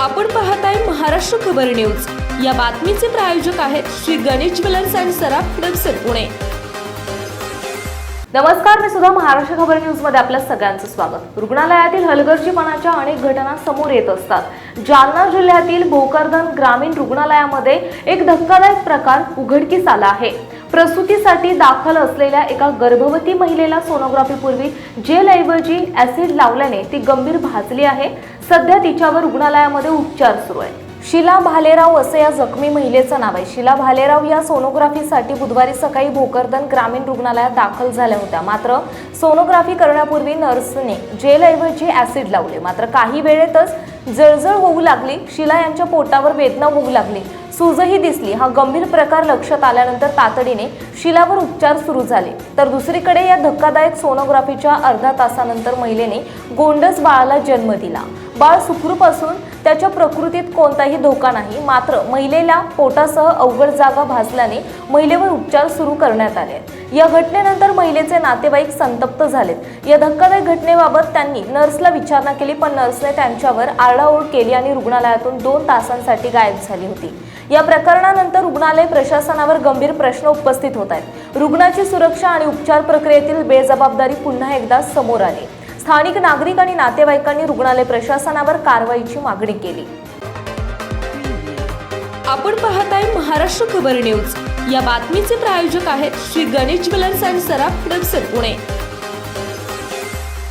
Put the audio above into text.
आपण पाहताय महाराष्ट्र खबर न्यूज. या बातमीचे प्रायोजक आहेत श्री गणेश ज्वेलर्स अँड सराफ हडपसर पुणे. नमस्कार मी सुद्धा महाराष्ट्र खबर न्यूजमध्ये आपल्या सगळ्यांचं स्वागत. रुग्णालयातील हलगर्जीपणाच्या अनेक घटना समोर येत असतात. जालना जिल्ह्यातील भोकरदन ग्रामीण रुग्णालयामध्ये एक धक्कादायक प्रकार उघडकीस आला आहे. प्रसूतीसाठी दाखल असलेल्या एका गर्भवती महिलेला सोनोग्राफीपूर्वी जेलऐवजी ऍसिड लावल्याने ती गंभीर भाजली आहे. सध्या तिच्यावर रुग्णालयामध्ये उपचार सुरू आहे शिला भालेराव असं या जखमी महिलेचं नाव आहे. शिला भालेराव या सोनोग्राफीसाठी बुधवारी सकाळी भोकरदन ग्रामीण रुग्णालयात दाखल झाल्या होत्या. मात्र सोनोग्राफी करण्यापूर्वी नर्सने जेलऐवजी ॲसिड लावले. मात्र काही वेळेतच जळजळ होऊ लागली. शिला यांच्या पोटावर वेदना होऊ लागली. सूजही दिसली. हा गंभीर प्रकार लक्षात आल्यानंतर तातडीने शिलावर उपचार सुरू झाले. तर दुसरीकडे या धक्कादायक सोनोग्राफीच्या अर्धा तासानंतर महिलेने गोंडस बाळाला जन्म दिला. बाळ सुखरूप असून त्याच्या प्रकृतीत कोणताही धोका नाही. मात्र महिलेला पोटासह अवघड जागा भासल्याने महिलेवर उपचार सुरू करण्यात आले आहेत. या घटनेनंतर महिलेचे नातेवाईक संतप्त झालेत. या धक्कादायक घटनेबाबत त्यांनी नर्सला विचारणा केली पण नर्सने त्यांच्यावर आरडाओरड केली आणि रुग्णालयातून दोन तासांसाठी गायब झाली होती. या प्रकरणानंतर रुग्णालय प्रशासनावर गंभीर प्रश्न उपस्थित होत आहेत. रुग्णाची सुरक्षा आणि उपचार प्रक्रियेतील बेजबाबदारी पुन्हा एकदा समोर आली. स्थानिक नागरिक आणि नातेवाईकांनी रुग्णालय प्रशासनावर कारवाईची मागणी केली. आपण पाहत आहे महाराष्ट्र खबर न्यूज. या बातमीचे प्रायोजक आहेत श्री गणेश ज्वेलर्स अँड सराफ पुणे.